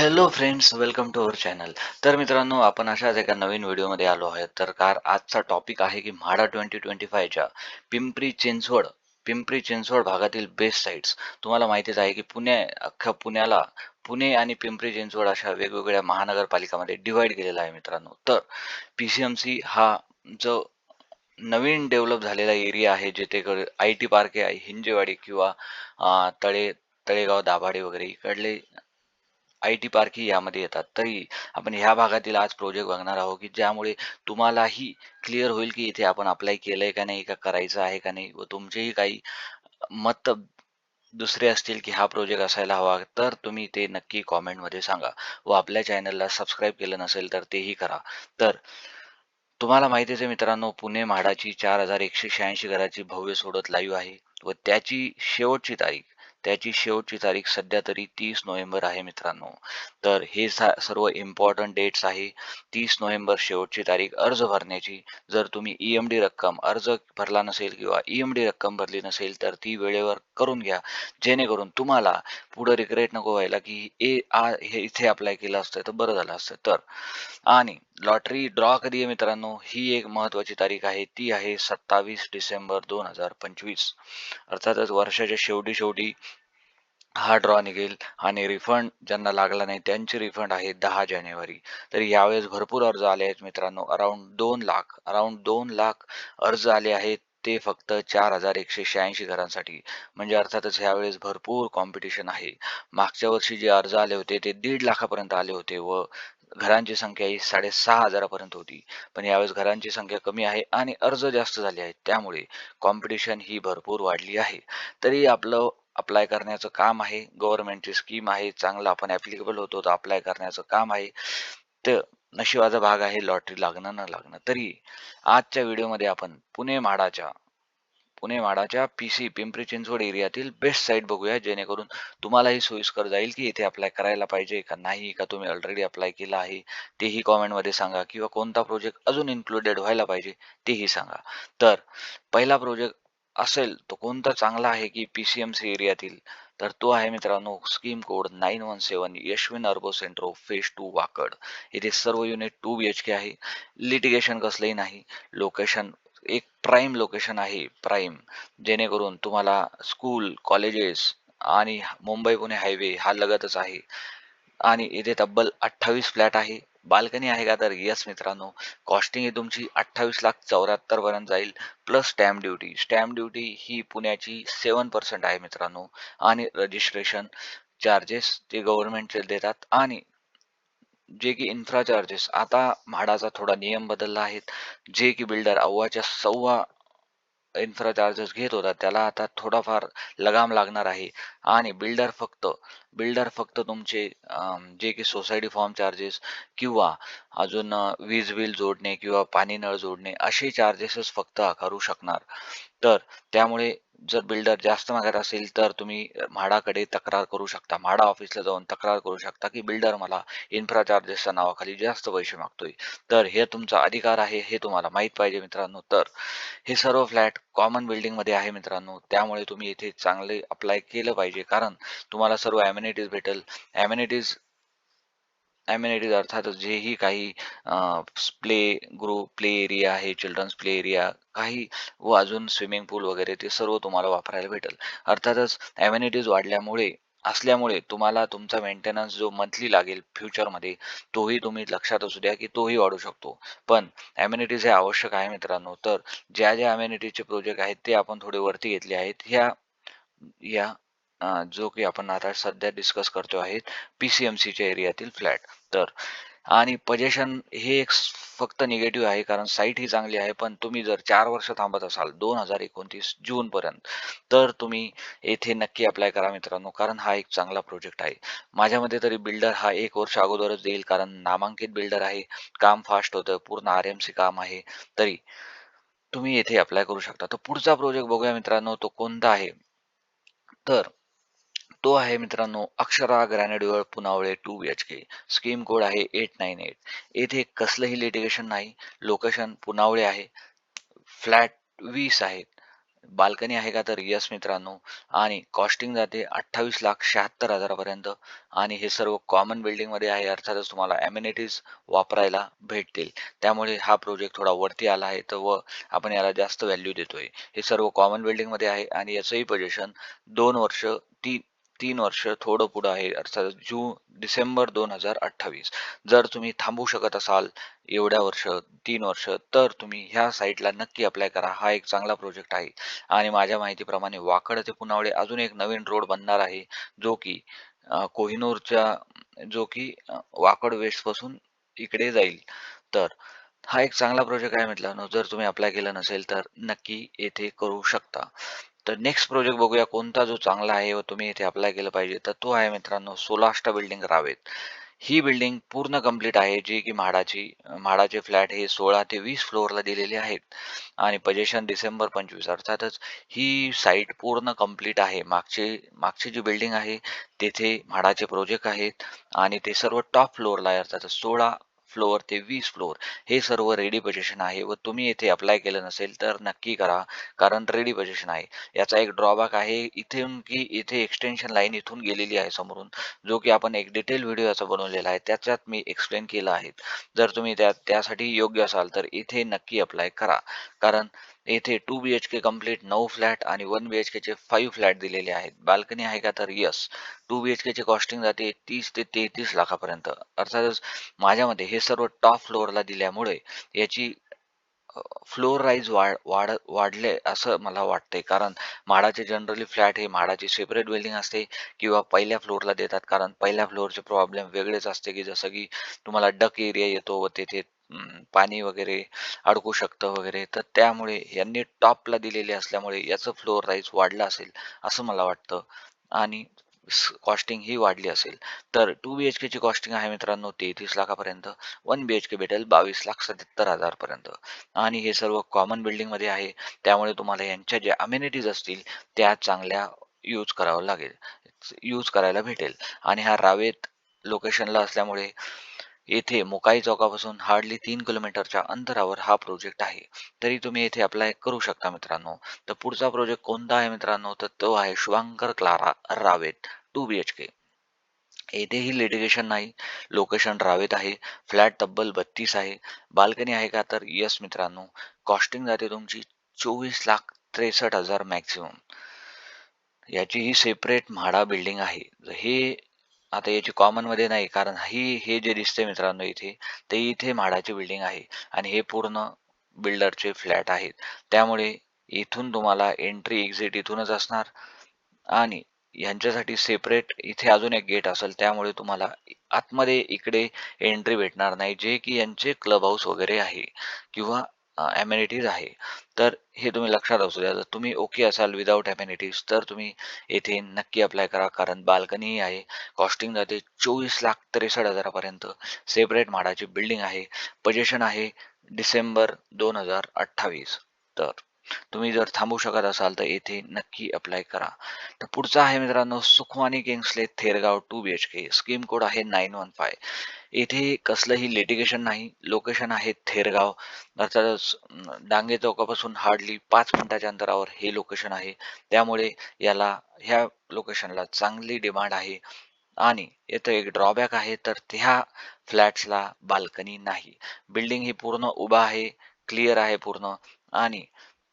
Hello friends welcome to our channel तर मित्रांनो आपण अशाच एका नवीन व्हिडिओमध्ये आलो आहे तर कार आजचा टॉपिक आहे की म्हाडा ट्वेंटी ट्वेंटी फायच्या पिंपरी चिंचवड पिंपरी चिंचवड भागातील बेस्ट साईट्स तुम्हाला माहितीच आहे की पुणे अख्ख्या पुण्याला पुणे आणि पिंपरी चिंचवड अशा वेगवेगळ्या महानगरपालिकामध्ये डिवाईड केलेला आहे मित्रांनो. तर पी सी एम सी हा जो नवीन डेव्हलप झालेला एरिया आहे जिथे आय टी पार्क आहे हिंजेवाडी किंवा तळे तळेगाव दाभाडे वगैरे इकडले आय टी पार्कही यामध्ये येतात. तरी आपण ह्या भागातील आज प्रोजेक्ट बघणार आहोत की ज्यामुळे तुम्हालाही क्लिअर होईल की इथे आपण अप्लाय केलंय का नाही का करायचं आहे का नाही व तुमचेही काही मत दुसरे असतील की हा प्रोजेक्ट असायला हवा तर तुम्ही ते नक्की कॉमेंटमध्ये सांगा व आपल्या चॅनलला सबस्क्राईब केलं नसेल तर तेही करा. तर तुम्हाला माहितीच आहे मित्रांनो पुणे म्हाडाची चार हजार एकशे शहाऐंशी घराची भव्य सोडत लाईव्ह आहे व त्याची शेवटची तारीख त्याची शेवटची तारीख सध्या तरी तीस नोव्हेंबर आहे मित्रांनो. तर हे सर्व इम्पॉर्टंट डेट्स आहे. तीस नोव्हेंबर शेवटची तारीख अर्ज भरण्याची. जर तुम्ही ई एम डी रक्कम अर्ज भरला नसेल किंवा ई एम डी रक्कम भरली नसेल तर ती वेळेवर करून घ्या. जेणेकरून तुम्हाला पुढे रिग्रेट नको व्हायला की ए आ हे इथे अप्लाय केलं असतं तर बरं झालं असतं. तर आणि लॉटरी ड्रॉ कधी आहे मित्रांनो. ही एक महत्वाची तारीख आहे. ती आहे सत्तावीस डिसेंबर दोन हजार पंचवीस. अर्थातच वर्षाच्या शेवटी शेवटी हा ड्रॉ निघेल आणि रिफंड ज्यांना लागला नाही त्यांचे रिफंड आहे दहा जानेवारी. तर यावेळेस भरपूर अर्ज आले आहेत मित्रांनो. अराउंड दोन लाख अराउंड दोन लाख अर्ज आले आहेत. ते फक्त चार हजार एकशे शहाऐंशी घरांसाठी. म्हणजे अर्थातच यावेळेस भरपूर कॉम्पिटिशन आहे. मागच्या वर्षी जे अर्ज आले होते ते दीड लाखापर्यंत आले होते व घरांची संख्या ही साडेसहा हजारापर्यंत होती. पण यावेळेस घरांची संख्या कमी आहे आणि अर्ज जास्त झाले आहेत. त्यामुळे कॉम्पिटिशन ही भरपूर वाढली आहे. तरी आपलं अप्लाय करण्याचं काम आहे. गव्हर्नमेंटची स्कीम आहे. चांगलं आपण ऍप्लिकेबल होतो तर अप्लाय करण्याचं काम आहे. तर नशिबाचा भाग आहे. लॉटरी लागणं न लागणं. तरी आजच्या व्हिडिओमध्ये आपण पुणे म्हाडाच्या पुणे माडाच्या पी सी पिंपरी चिंचवड एरियातील बेस्ट साईट बघूया जेणेकरून तुम्हालाही सोयीस्कर जाईल की इथे अप्लाय करायला पाहिजे का नाही का तुम्ही ऑलरेडी अप्लाय केला आहे तेही कॉमेंटमध्ये सांगा किंवा कोणता प्रोजेक्ट अजून इन्क्लुडेड व्हायला पाहिजे तेही सांगा. तर पहिला प्रोजेक्ट असेल तो कोणता चांगला आहे की पी सी एम सी एरियातील तर तो आहे मित्रांनो scheme code nine one seven Yashwin Urbo Centro phase two Wakad. येथे सर्व unit two B H K आहे. लिटिगेशन कसलंही नाही. लोकेशन एक प्राईम लोकेशन आहे प्राईम जेणेकरून तुम्हाला स्कूल कॉलेजेस आणि मुंबई पुणे हायवे हा लगतच आहे. आणि इथे तब्बल अठ्ठावीस फ्लॅट आहे. बाल्कनी आहे का तर यस मित्रांनो कॉस्टिंग ही तुमची अठ्ठावीस लाख चौऱ्याहत्तर पर्यंत जाईल plus stamp duty stamp duty ही पुण्याची सेवन पर्सेंट आहे मित्रांनो. आणि रजिस्ट्रेशन चार्जेस ते गव्हर्नमेंटचे देतात आणि जे की इन्फ्रा चार्जेस आता म्हाडाचा थोडा नियम बदलला आहे. जे की बिल्डर अव्वाच्या सव्वा इन्फ्रा चार्जेस घेत होता त्याला आता थोडाफार लगाम लागणार आहे. आणि बिल्डर फक्त बिल्डर फक्त तुमचे जे की सोसायटी फॉर्म चार्जेस किंवा अजून वीज बिल जोडणे किंवा पाणी नळ जोडणे असे चार्जेसच फक्त आकारू शकणार. तर त्यामुळे जर बिल्डर जास्त मागत असेल तर तुम्ही म्हाडाकडे तक्रार करू शकता. म्हाडा ऑफिसला जाऊन तक्रार करू शकता की बिल्डर मला इन्फ्रा चार्जेसच्या नावाखाली जास्त पैसे मागतोय. तर हे तुमचा अधिकार आहे हे तुम्हाला माहीत पाहिजे मित्रांनो. तर हे सर्व फ्लॅट कॉमन बिल्डिंगमध्ये आहे मित्रांनो. त्यामुळे तुम्ही इथे चांगले अप्लाय केलं पाहिजे. कारण तुम्हाला सर्व ॲम्युनिटीज भेटेल. ॲम्युनिटीज अम्युनिटीज अर्थात जेही काही प्ले ग्रुप प्ले एरिया आहे चिल्ड्रन्स प्ले एरिया काही व अजून स्विमिंग पूल वगैरे ते सर्व तुम्हाला वापरायला भेटेल. अर्थातच अम्युनिटीज वाढल्यामुळे असल्यामुळे तुम्हाला तुमचा मेंटेनन्स जो मंथली लागेल फ्युचरमध्ये तोही तुम्ही लक्षात असू द्या की तोही वाढू शकतो. पण अम्युनिटीज हे आवश्यक आहे मित्रांनो. तर ज्या ज्या अम्युनिटीजचे प्रोजेक्ट आहेत ते आपण थोडे वरती घेतले आहेत. ह्या या जो की आपण आता सध्या डिस्कस करतो आहे पी सी एम सीच्या एरियातील फ्लॅट तर आणि पजेशन हे एक फक्त निगेटिव्ह आहे कारण साईट ही चांगली आहे पण तुम्ही जर चार वर्ष थांबत असाल दोन हजार एकोणतीस जून पर्यंत तर तुम्ही येथे नक्की अप्लाय करा मित्रांनो कारण हा एक चांगला प्रोजेक्ट आहे. माझ्या मते तरी बिल्डर हा एक वर्ष अगोदरच देईल कारण नामांकित बिल्डर आहे काम फास्ट होतं पूर्ण आर एम सी काम आहे तरी तुम्ही येथे अप्लाय करू शकता. तर पुढचा प्रोजेक्ट बघूया मित्रांनो तो कोणता आहे? तर तो आहे मित्रांनो Akshara ग्रॅनेडवर Punawale two B H K scheme code आहे एट नाईन एट येथे कसलंही लिटिगेशन नाही. लोकेशन पुनावळे आहे. फ्लॅट वीस आहेत बाल्कनी आहे का तर यस मित्रांनो. आणि कॉस्टिंग जाते अठ्ठावीस लाख शहात्तर हजारापर्यंत. आणि हे सर्व कॉमन बिल्डिंगमध्ये आहे. अर्थातच तुम्हाला एम्युनिटीज वापरायला भेटतील. त्यामुळे हा प्रोजेक्ट थोडा वरती आला आहे. तर व आपण याला जास्त व्हॅल्यू देतोय. हे सर्व कॉमन बिल्डिंगमध्ये आहे. आणि याचंही पोजेशन दोन वर्ष ती तीन वर्ष थोडं पुढं आहे अर्थात जून डिसेंबर दोन हजार अठ्ठावीस. जर तुम्ही थांबू शकत असाल एवढ्या वर्ष तीन वर्ष तर तुम्ही ह्या साईटला नक्की अप्लाय करा. हा एक चांगला प्रोजेक्ट आहे. आणि माझ्या माहितीप्रमाणे वाकड ते पुनावळे अजून एक नवीन रोड बनणार आहे जो की कोहिनूरच्या जो की वाकड वेस्टपासून इकडे जाईल. तर हा एक चांगला प्रोजेक्ट आहे मित्रांनो जर तुम्ही अप्लाय केलं नसेल तर नक्की येथे करू शकता. तर नेक्स्ट प्रोजेक्ट बघूया कोणता जो चांगला आहे व तुम्ही इथे अप्लाय केलं पाहिजे. तर तो आहे मित्रांनो सोलाष्टा बिल्डिंग रावेत. ही बिल्डिंग पूर्ण कंप्लीट आहे जी की म्हाडाची म्हाडाचे फ्लॅट हे सोळा ते वीस फ्लोअरला दिलेले आहेत. आणि पजेशन डिसेंबर पंचवीस अर्थातच ही साईट पूर्ण कंप्लीट आहे. मागचे मागची जी बिल्डिंग आहे तेथे म्हाडाचे प्रोजेक्ट आहेत. आणि ते सर्व टॉप फ्लोअरला आहे अर्थातच सोळा फ्लोअर ते वीस फ्लोअर हे सर्व रेडी पोझिशन आहे व तुम्ही येथे अप्लाय केलं नसेल तर नक्की करा कारण रेडी पोझिशन आहे. याचा एक ड्रॉबॅक आहे इथून की इथे एक्सटेन्शन लाईन इथून गेलेली आहे समोरून जो की आपण एक डिटेल व्हिडिओ याचा बनवलेला आहे त्याच्यात मी एक्सप्लेन केलं आहे. जर तुम्ही त्या त्यासाठी योग्य असाल तर इथे नक्की अप्लाय करा कारण येथे two B H K complete नऊ फ्लॅट आणि वन बी एच केचे फाईव्ह फ्लॅट दिलेले आहेत. बाल्कनी आहे का तर यस टू बी एच केचे कॉस्टिंग जाते तीस ते तेहतीस लाखापर्यंत. अर्थातच माझ्यामध्ये हे सर्व टॉप फ्लोअरला दिल्यामुळे याची फ्लोअर राईज वाढ वाढ वाढले असं मला वाटते कारण म्हाडाचे जनरली फ्लॅट हे म्हाडाची सेपरेट बिल्डिंग असते किंवा पहिल्या फ्लोअरला देतात. कारण पहिल्या फ्लोअरचे प्रॉब्लेम वेगळेच असते की जसं की तुम्हाला डक एरिया येतो व तेथे पाणी वगैरे अडकू शकतं वगैरे. तर त्यामुळे यांनी टॉपला दिलेले असल्यामुळे याचं फ्लोअर राईज वाढलं असेल असं मला वाटतं. आणि कॉस्टिंग ही वाढली असेल. तर टू बी एच केची कॉस्टिंग आहे मित्रांनो तेहतीस लाखापर्यंत. वन बी एच के भेटेल बावीस लाख सत्याहत्तर हजारपर्यंत. आणि हे सर्व कॉमन बिल्डिंगमध्ये आहे. त्यामुळे तुम्हाला यांच्या ज्या अम्युनिटीज असतील त्या चांगल्या यूज करावं लागेल. यूज करायला भेटेल. आणि हा रावेत लोकेशनला असल्यामुळे येथे मोकाई चौकापासून हार्डली तीन किलोमीटरच्या अंतरावर हा प्रोजेक्ट आहे. तरी तुम्ही येथे अप्लाय करू शकता मित्रांनो. तर पुढचा प्रोजेक्ट कोणता आहे मित्रांनो? तर तो आहे Shubhankar Clara Ravet two B H K येथेही लिटिगेशन नाही लोकेशन रावेत आहे फ्लॅट तब्बल बत्तीस आहे. बाल्कनी आहे का? तर यस मित्रांनो. कॉस्टिंग जाते तुमची चोवीस लाख त्रेसष्ट हजार मॅक्सिमम याची ही सेपरेट म्हाडा बिल्डिंग आहे. हे आता याची कॉमनमध्ये नाही कारण ही हे जे दिसते मित्रांनो इथे ते इथे म्हाडाची बिल्डिंग आहे आणि हे पूर्ण बिल्डरचे फ्लॅट आहेत. त्यामुळे इथून तुम्हाला एंट्री एक्झिट इथूनच असणार आणि यांच्यासाठी सेपरेट इथे अजून एक गेट असेल त्यामुळे तुम्हाला आतमध्ये इकडे एंट्री भेटणार नाही जे की यांचे क्लब हाऊस वगैरे आहे किंवा ॲमेनिटीज आहे. तर हे तुम्ही लक्षात असू द्या. जर तुम्ही ओके असाल विदाऊट ॲमेनिटीज तर तुम्ही येथे नक्की अप्लाय करा. कारण बाल्कनी आहे. कॉस्टिंग जाते चोवीस लाख त्रेसष्ट हजारापर्यंत. सेपरेट माडाची बिल्डिंग आहे. पजेशन आहे डिसेंबर दोन हजार अठ्ठावीस. तर तुम्ही जर थांबू शकत असाल तर येथे नक्की अप्लाय करा. तर पुढचा आहे मित्रांनो Sukhwani Kingsley Thergaon two B H K scheme code आहे नाईन वन फाय येथे कसलंही लिटिगेशन नाही. लोकेशन आहे थेरगाव. अर्थातच डांगे चौकापासून हार्डली पाच मिनिटाच्या अंतरावर हे लोकेशन आहे. त्यामुळे याला ह्या लोकेशनला चांगली डिमांड आहे. आणि येथे एक ड्रॉबॅक आहे तर त्या फ्लॅट्सला बाल्कनी नाही. बिल्डिंग ही पूर्ण उभा आहे क्लिअर आहे पूर्ण. आणि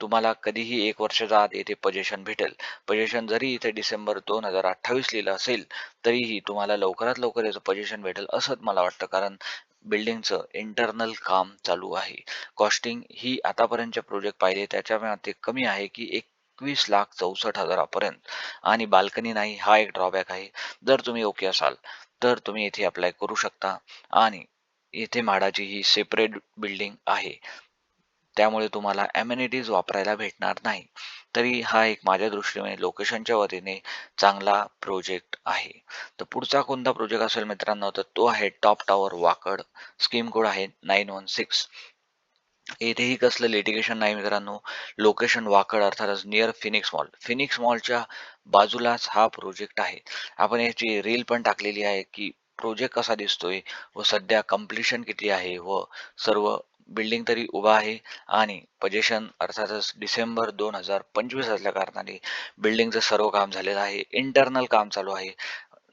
तुम्हाला कधीही एक वर्षाच्या आत येथे पजेशन भेटेल. पजेशन जरी इथे डिसेंबर दोन हजार अठ्ठावीस लिहिलं असेल तरीही तुम्हाला लवकरात लवकर याचं पजेशन भेटेल असंच मला वाटतं. कारण बिल्डिंगचं इंटरनल काम चालू आहे. कॉस्टिंग ही आतापर्यंतचे प्रोजेक्ट पाहिले ते कमी आहे की एकवीस लाख चौसष्ट हजारापर्यंत. आणि बाल्कनी नाही हा एक ड्रॉबॅक आहे. जर तुम्ही ओके असाल तर तुम्ही इथे अप्लाय करू शकता. आणि येथे म्हाडाची ही सेपरेट बिल्डिंग आहे. त्यामुळे तुम्हाला ॲम्युनिटीज वापरायला भेटणार नाही. तरी हा एक माझ्या दृष्टीने लोकेशनच्या वतीने चांगला प्रोजेक्ट आहे. तर पुढचा कोणता प्रोजेक्ट असेल मित्रांनो तर तो आहे top tower Wakad. Scheme code आहे नाईन वन सिक्स येथेही कसलं लिटिगेशन नाही मित्रांनो. लोकेशन वाकड अर्थातच नियर फिनिक्स मॉल फिनिक्स मॉलच्या बाजूलाच हा प्रोजेक्ट आहे. आपण याची रील पण टाकलेली आहे की प्रोजेक्ट कसा दिसतोय व सध्या कम्प्लिशन किती आहे व सर्व बिल्डिंग तरी उभा आहे. आणि पजेशन अर्थातच डिसेंबर दोन हजार पंचवीस असल्या कारणाने बिल्डिंगचं सर्व काम झालेलं आहे. इंटरनल काम चालू आहे.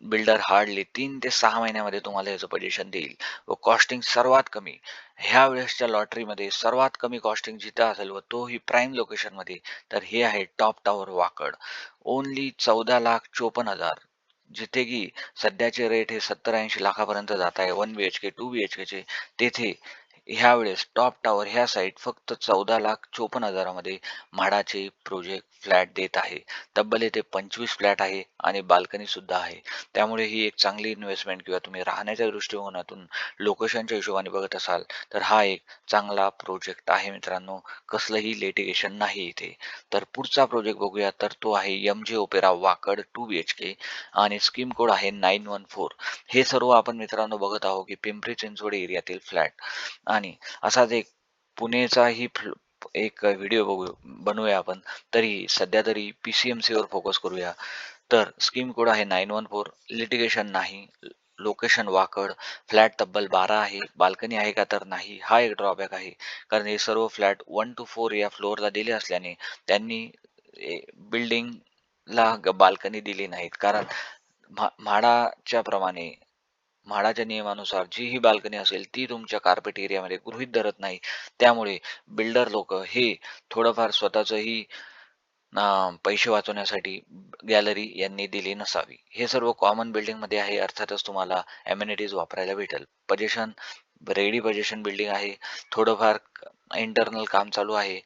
बिल्डर हार्डली तीन ते सहा महिन्यामध्ये तुम्हाला याचं पजेशन देईल. व कॉस्टिंग सर्वात कमी ह्या वेळेसच्या लॉटरीमध्ये सर्वात कमी कॉस्टिंग जिथं असेल व तोही प्राईम लोकेशनमध्ये तर हे आहे टॉप टॉवर वाकड. ओनली चौदा लाख चोपन्न हजार जिथे की सध्याचे रेट हे सत्तर ऐंशी लाखापर्यंत जात आहे. One B H K two B H केचे तेथे ह्या वेळेस टॉप टॉवर ह्या साईट फक्त चौदा लाख चोपन्न हजारामध्ये म्हाडाचे प्रोजेक्ट फ्लॅट देत आहे. तब्बल येथे पंचवीस फ्लॅट आहे आणि बाल्कनी सुद्धा आहे. त्यामुळे ही एक चांगली इन्व्हेस्टमेंट किंवा तुम्ही राहण्याच्या दृष्टिकोनातून लोकेशनच्या हिशोबाने बघत असाल तर हा एक चांगला प्रोजेक्ट आहे मित्रांनो. कसलंही लेटिगेशन नाही इथे. तर पुढचा प्रोजेक्ट बघूया तर तो आहे M J Opera Wakad two B H K आणि स्कीम कोड आहे नाईन वन फोर हे सर्व आपण मित्रांनो बघत आहोत की पिंपरी चिंचवड एरियातील फ्लॅट आणि असाच एक पुणेचाही फ्ल- एक व्हिडिओ बघू बनवूया आपण. तरी सध्या तरी पी सी एम सीवर फोकस करूया. तर स्कीम कोड आहे नाईन वन फोर लिटिगेशन नाही लोकेशन वाकड फ्लॅट तब्बल बारा आहे बाल्कनी आहे का तर नाही हा एक ड्रॉबॅक आहे. कारण हे सर्व फ्लॅट वन टू फोर या फ्लोअरला दिले असल्याने त्यांनी बिल्डिंगला बाल्कनी दिली नाहीत. कारण म्हाडाच्या प्रमाणे म्हाडाच्या नियमानुसार जी ही बाल्कनी असेल ती तुमच्या कार्पेट एरियामध्ये गृहीत धरत नाही. त्यामुळे बिल्डर लोक हे थोडंफार स्वतःचंही पैसे वाचवण्यासाठी गॅलरी यांनी दिली नसावी. हे सर्व कॉमन बिल्डिंगमध्ये आहे अर्थातच तुम्हाला एम्युनिटीज वापरायला भेटेल. पजेशन रेडी पजेशन बिल्डिंग आहे. थोडंफार इंटरनल काम चालू आहे.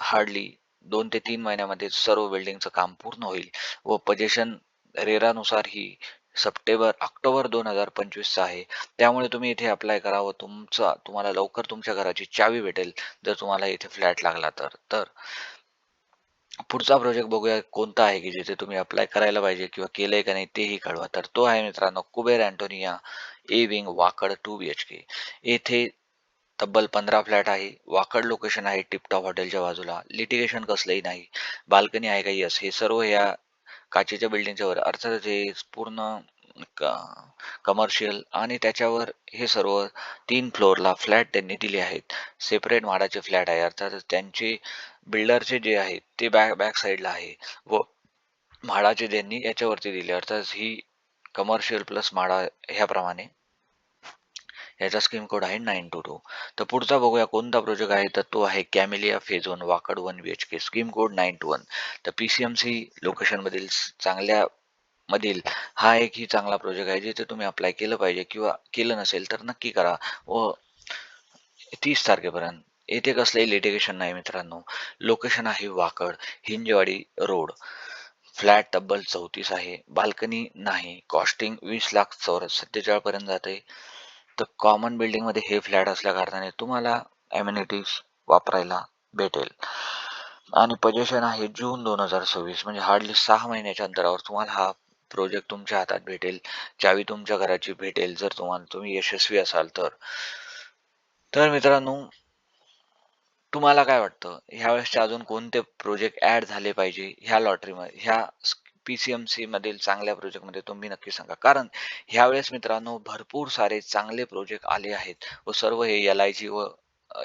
हार्डली दोन ते तीन महिन्यामध्ये सर्व बिल्डिंगचं काम पूर्ण होईल. व पजेशन रेरानुसार ही सप्टेंबर ऑक्टोबर दोन हजार पंचवीसचा आहे. त्यामुळे तुम्ही इथे अप्लाय करा व तुमचा तुम्हाला लवकर तुमच्या घराची चावी भेटेल जर तुम्हाला इथे फ्लॅट लागला तर. तर पुढचा प्रोजेक्ट बघूया कोणता आहे की जिथे तुम्ही अप्लाय करायला पाहिजे किंवा केलंय का नाही तेही कळवा. तर तो आहे मित्रांनो Kuber Antonia A wing Wakad two B H K येथे तब्बल पंधरा फ्लॅट आहे. वाकड लोकेशन आहे टिपटॉप हॉटेलच्या बाजूला. लिटिगेशन कसलंही नाही. बाल्कनी आहे का? यस हे सर्व या काचेच्या बिल्डिंगच्या वर अर्थातच हे पूर्ण कमर्शियल आणि त्याच्यावर हे सर्व तीन फ्लोअरला फ्लॅट त्यांनी दिले आहेत. सेपरेट माडाचे फ्लॅट आहे. अर्थातच त्यांचे बिल्डरचे जे आहेत ते बॅक बॅक साईडला आहे. व म्हाडाचे त्यांनी याच्यावरती दिले. अर्थात ही कमर्शियल प्लस म्हाडा ह्याप्रमाणे याचा स्कीम कोड आहे नाईन टू टू तर पुढचा बघूया कोणता प्रोजेक्ट आहे? तर तो आहे Camellia phase one Wakad one B H K scheme code nine two one तर पी सी एम सी लोकेशनमधील चांगल्या मधील हा एक ही चांगला प्रोजेक्ट आहे जिथे तुम्ही अप्लाय केलं पाहिजे किंवा केलं नसेल तर नक्की करा. व तीस तारखेपर्यंत. येथे कसलंही लिटिगेशन नाही मित्रांनो. लोकेशन आहे वाकड हिंजवाडी रोड. फ्लॅट तब्बल चौतीस आहे. बाल्कनी नाही. कॉस्टिंग वीस लाख चौरस सत्तेचाळपर्यंत जाते. तर कॉमन बिल्डिंगमध्ये हे फ्लॅट असल्या कारणाने तुम्हाला एम्युनिटीज वापरायला भेटेल. आणि पजेशन आहे जून दोन हजार सव्वीस म्हणजे हार्डली सहा महिन्याच्या अंतरावर तुम्हाला हा प्रोजेक्ट तुमच्या हातात भेटेल चावी तुमच्या घराची भेटेल जर तुम्हाला तुम्ही यशस्वी असाल तर. तर मित्रांनो तुम्हाला काय वाटतं? ह्या अजून कोणते प्रोजेक्ट ऍड झाले पाहिजे? ह्या लॉटरीमध्ये ह्या पीसीएमसी मधील चांगल्या प्रोजेक्टमध्ये तुम्ही नक्की सांगा. कारण ह्यावेळेस मित्रांनो भरपूर सारे चांगले प्रोजेक्ट आले आहेत व सर्व हे एल आय जी व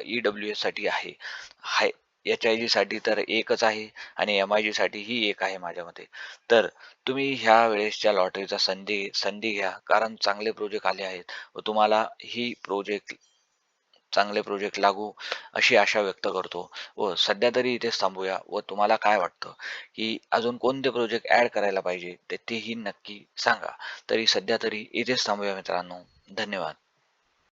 ई डब्ल्यू एससाठी आहे. हाय एच आय जी साठी तर एकच आहे आणि एम आय जी साठी ही एक आहे माझ्या मते. तर तुम्ही ह्या वेळेसच्या लॉटरीचा संधी संधी घ्या. कारण चांगले प्रोजेक्ट आले आहेत व तुम्हाला ही प्रोजेक्ट चांगले प्रोजेक्ट लागू अशी आशा व्यक्त करतो. व सध्या तरी इथेच थांबूया. व तुम्हाला काय वाटतं? की अजून कोणते प्रोजेक्ट ऍड करायला पाहिजे? ते तेही नक्की सांगा. तरी सध्या तरी इथेच थांबूया मित्रांनो. धन्यवाद.